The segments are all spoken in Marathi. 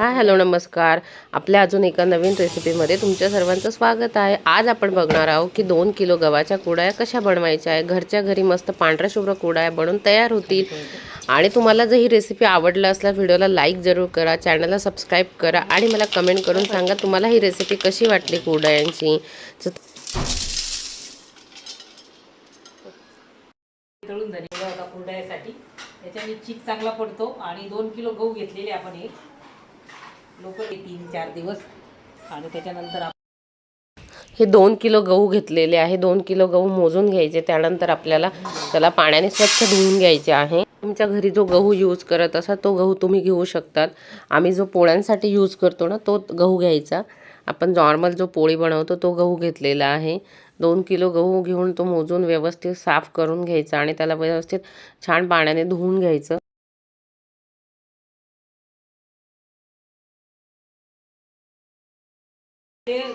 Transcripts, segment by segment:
हाय हॅलो नमस्कार. आपल्या अजून एका नवीन रेसिपीमध्ये तुमच्या सर्वांचं स्वागत आहे. आज आपण बघणार आहोत की दोन किलो गव्हाच्या कुडाया कशा बनवायच्या आहे. घरच्या घरी मस्त पांढऱ्या शुभ्र कुडाया बनून तयार होतील. आणि तुम्हाला जर ही रेसिपी आवडला असला व्हिडिओला लाईक जरूर करा चॅनलला सबस्क्राईब करा आणि मला कमेंट करून सांगा तुम्हाला ही रेसिपी कशी वाटली कुडायांची. तळून झाली होता त्याच्याने चीक चांगला पडतो आणि दोन किलो गहू घेतलेले आपण एक. लोक तीन चार दिवस आणि त्याच्यानंतर आपण हे दोन किलो गहू घेतलेले आहे. दोन किलो गहू मोजून घ्यायचे. त्यानंतर आपल्याला त्याला पाण्याने स्वच्छ धुवून घ्यायचे आहे. तुमच्या घरी जो गहू यूज करत असा तो गहू तुम्ही घेऊ शकतात आम्ही जो पोळ्यांसाठी यूज करतो ना तो गहू घ्यायचा. आपण नॉर्मल जो पोळी बनवतो तो गहू घेतलेला आहे. दोन किलो गहू घेऊन तो मोजून व्यवस्थित साफ करून घ्यायचा आणि त्याला व्यवस्थित छान पाण्याने धुवून घ्यायचं.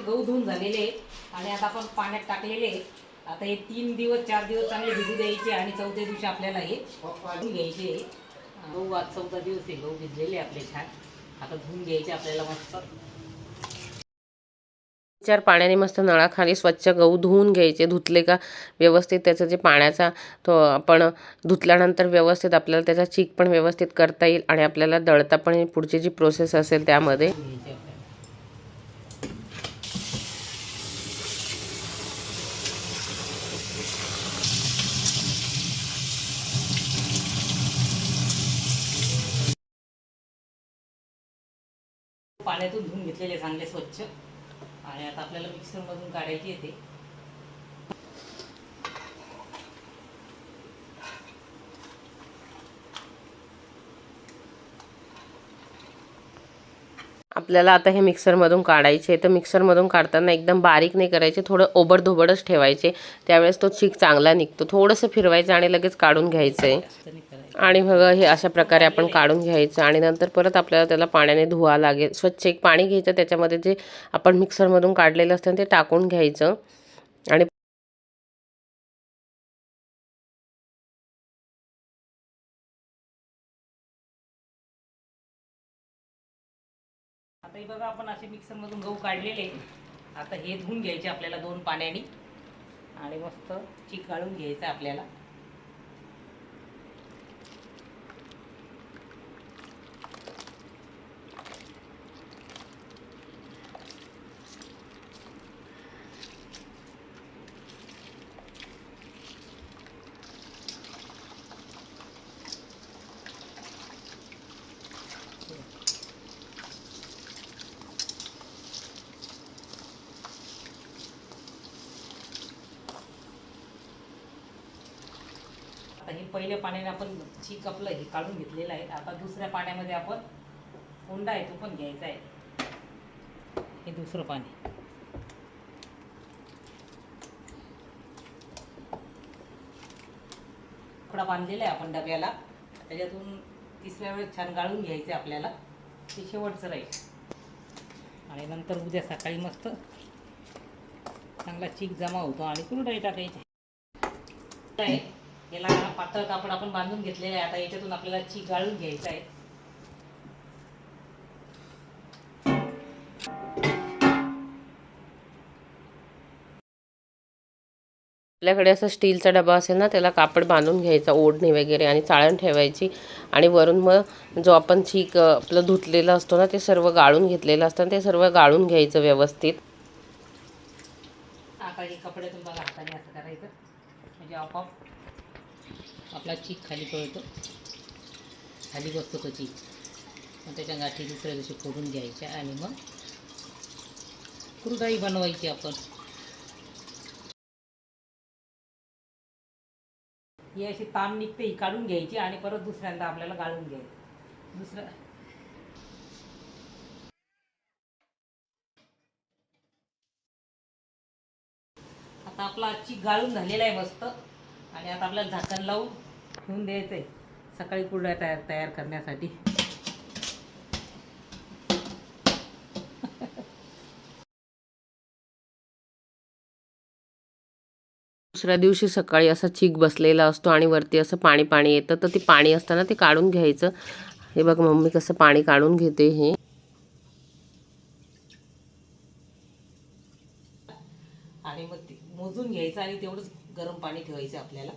गहू धुवून झालेले आणि आता आपण पाण्यात टाकलेले. आता हे तीन दिवस चार दिवस चांगले भिजू द्यायचे आणि चौथ्या दिवशी आपल्याला हे धुवून घ्यायचे. गहू आज चौथा दिवस आहे गहू भिजलेले आपले छान आता धुवून घ्यायचे आपल्याला मस्त चार पाण्याने मस्त नळाखाली स्वच्छ गहू धुवून घ्यायचे धुतले का व्यवस्थित त्याचं जे पाण्याचा तो आपण धुतल्यानंतर व्यवस्थित आपल्याला त्याचा चीक पण व्यवस्थित करता येईल आणि आपल्याला दळता पण. पुढची जी प्रोसेस असेल त्यामध्ये पाण्यातून धुवून घेतलेले चांगले स्वच्छ. आणि आता आपल्याला मिक्सरमधून काढायची येते आपल्याला आता हे मिक्सरमधून काढायचे तर मिक्सरमधून काढताना एकदम बारीक नाही करायचे थोडं ओबडधोबडच ठेवायचे. त्यावेळेस तो चीक चांगला निघतो. थोडंसं फिरवायचं आणि लगेच काढून घ्यायचं आहे आणि मग हे अशा प्रकारे आपण काढून घ्यायचं आणि नंतर परत आपल्याला त्याला पाण्याने धुवा लागेल. स्वच्छ एक पाणी घ्यायचं त्याच्यामध्ये जे आपण मिक्सरमधून काढलेलं असतं ते टाकून घ्यायचं. आणि आता हे बघा आपण असे मिक्सरमधून गहू काढलेले आता हे धुवून घ्यायचे आपल्याला दोन पाण्याने. आणि मस्त चीक काढून घ्यायचं आपल्याला. पहिल्या पाण्याने आपण चीक आपलं हे काढून घेतलेलं आहे. आता दुसऱ्या पाण्यामध्ये आपण कोंडा आहे तो पण घ्यायचा आहे. हे दुसरं पाणी. कपडा बांधलेला आहे आपण डब्याला. त्याच्यातून तिसऱ्या वेळेस छान गाळून घ्यायचं आपल्याला. ते शेवटचं राहील. आणि नंतर उद्या सकाळी मस्त चांगला चीक जमा होतो आणि कुरडाई टाकायची. आहे याला पातळ कापड आपण बांधून घेतलेलं आहे. आता याच्यातून आपल्याला चीक गाळून घ्यायचा आहे. आपल्याकडे असं स्टीलचा डबा असेल ना त्याला कापड बांधून घ्यायचा ओढणी वगैरे आणि चाळण ठेवायची. आणि वरून मग जो आपण चीक आपलं धुतलेलं असतो ना ते सर्व गाळून घेतलेलं असतं ते सर्व गाळून घ्यायचं व्यवस्थित. आता हे कपड्यातून बघा हाताने असं करायचं. म्हणजे आपोआप. आपला चीक खाली पळतो. खाली बसतो तो चीक. मग त्याच्या गाठी दुसऱ्या दिवशी फोडून घ्यायच्या आणि मग कुरडाई बनवायची आपण. ही अशी ताण निघते ही काढून घ्यायची आणि परत दुसऱ्यांदा आपल्याला गाळून घ्यायची. दुसरं आता आपला चीक गाळून झालेला आहे मस्त. आणि आता आपल्याला झाकण लावून ठेवून द्यायचं सकाळी कुरड्या तयार तयार करण्यासाठी. दुसऱ्या दिवशी सकाळी असा चीक बसलेला असतो आणि वरती असं पाणी पाणी येतं. तर ते पाणी असताना ते काढून घ्यायचं. हे बघ मम्मी कसं पाणी काढून घेते हे. आणि मग ते मोजून घ्यायचं आणि तेवढंच गरम पाणी ठेवायचं आपल्याला.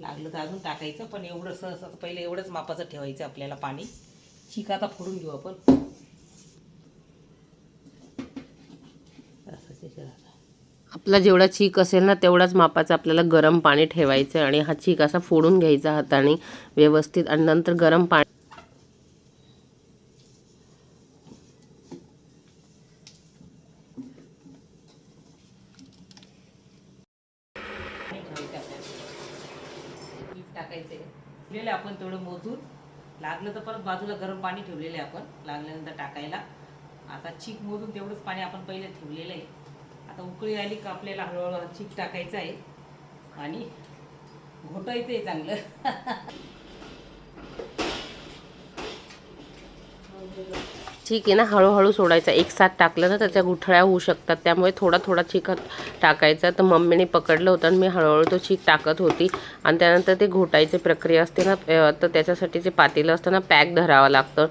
लागलं तर अजून टाकायचं पण एवढं सहज पहिले एवढंच मापाचं ठेवायचं आपल्याला पाणी. चिक आता फोडून घेऊ आपण. आपला जेवढा चीक असेल ना तेवढाच मापाचं आपल्याला गरम पाणी ठेवायचं आणि हा चीक असा फोडून घ्यायचा हाताने व्यवस्थित आणि नंतर गरम पाणी ठेवायचं आपल्याला पीठ टाकायचं. ठेवलेलं आपण तेवढं मोजून लागलं तर परत बाजूला गरम पाणी ठेवलेलं आहे आपण लागल्यानंतर टाकायला. आता चीक मोजून तेवढंच पाणी आपण पहिले ठेवलेलं आहे. आता उकळी आली का आपल्याला हळूहळू हा चीक टाकायचं आहे. आणि घोटायचं आहे चांगलं. ठीक आहे ना हळूहळू सोडायचा. एक साथ टाकलं ना त्याच्या गुठळ्या होऊ शकतात. त्यामुळे थोडा थोडा चीक टाकायचा. तर मम्मीने पकडलं होतं आणि मी हळूहळू तो चीक टाकत होती. आणि त्यानंतर ते घोटायची प्रक्रिया असते ना तर त्याच्यासाठी जे पातेलं असतं ना पॅक धरावं लागतं.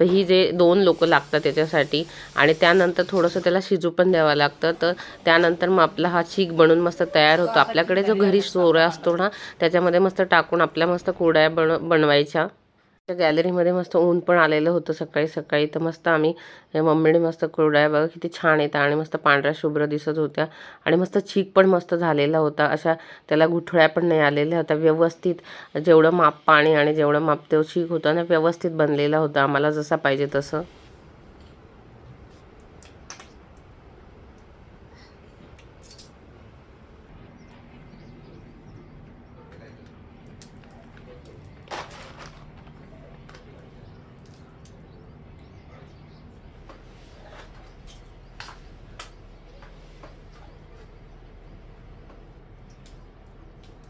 तर ही जे दोन लोक लागतात त्याच्यासाठी. आणि त्यानंतर थोडंसं त्याला शिजू पण द्यावं लागतं. तर त्यानंतर मग आपला हा चीक बनून मस्त तयार होतो. आपल्याकडे जो घरी सोरा असतो ना त्याच्यामध्ये मस्त टाकून आपल्या मस्त कुरड्या बन बनवायच्या. गॅलरीमध्ये मस्त ऊन पण आलेलं होतं सकाळी सकाळी. तर मस्त आम्ही मम्मीने मस्त कुरड्या बघा किती छान येतात आणि मस्त पांढऱ्या शुभ्र दिसत होत्या. आणि मस्त चीक पण मस्त झालेला होता. अशा त्याला गुठळ्या पण नाही आलेल्या होत्या. व्यवस्थित जेवढं माप पाणी आणि जेवढं माप तो चीक होता ना व्यवस्थित बनलेला होता. आम्हाला जसा पाहिजे तसं.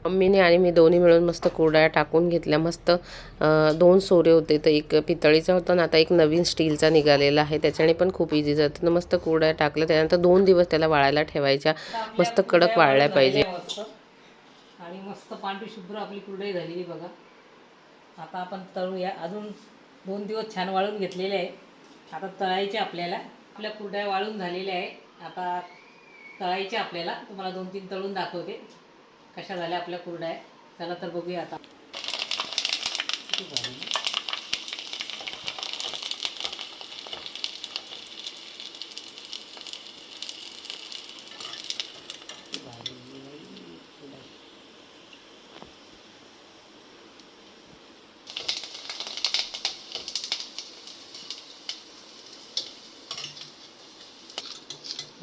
मम्मीने आणि मी दोन्ही मिळून मस्त कुरड्या टाकून घेतल्या. मस्त दोन सोरे होते. तर एक पितळीचा होता ना आता एक नवीन स्टीलचा निघालेला आहे. त्याच्याने पण खूप इझी जातं. मस्त कुरड्या टाकल्या. त्यानंतर दोन दिवस त्याला वाळायला ठेवायच्या. मस्त कडक वाळल्या पाहिजे. आणि मस्त पांढरी शुभ्र आपली कुरडई झालेली बघा. आता आपण तळूया. अजून दोन दिवस छान वाळून घेतलेले आहे. आता तळायचे आपल्याला. आपल्या कुरड्या वाळून झालेल्या आहे. आता तळायचे आपल्याला. तुम्हाला दोन तीन तळून दाखवते. कशा झाल्या आपल्या कुरड्या चला तर बघूया आता.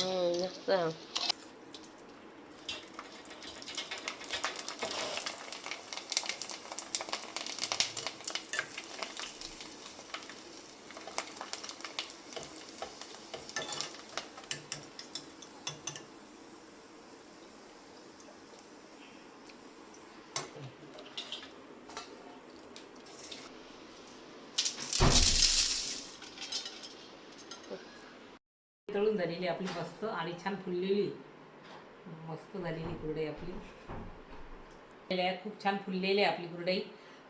हम्म, मस्त. तळून झालेली आपली मस्त आणि छान फुललेली. मस्त झालेली कुरडई आपली. खूप छान फुललेली आहे आपली कुरडई.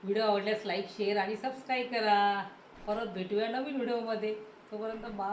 व्हिडिओ आवडल्यास लाईक शेअर आणि सबस्क्राईब करा. परत भेटूया नवीन व्हिडिओमध्ये. तोपर्यंत बा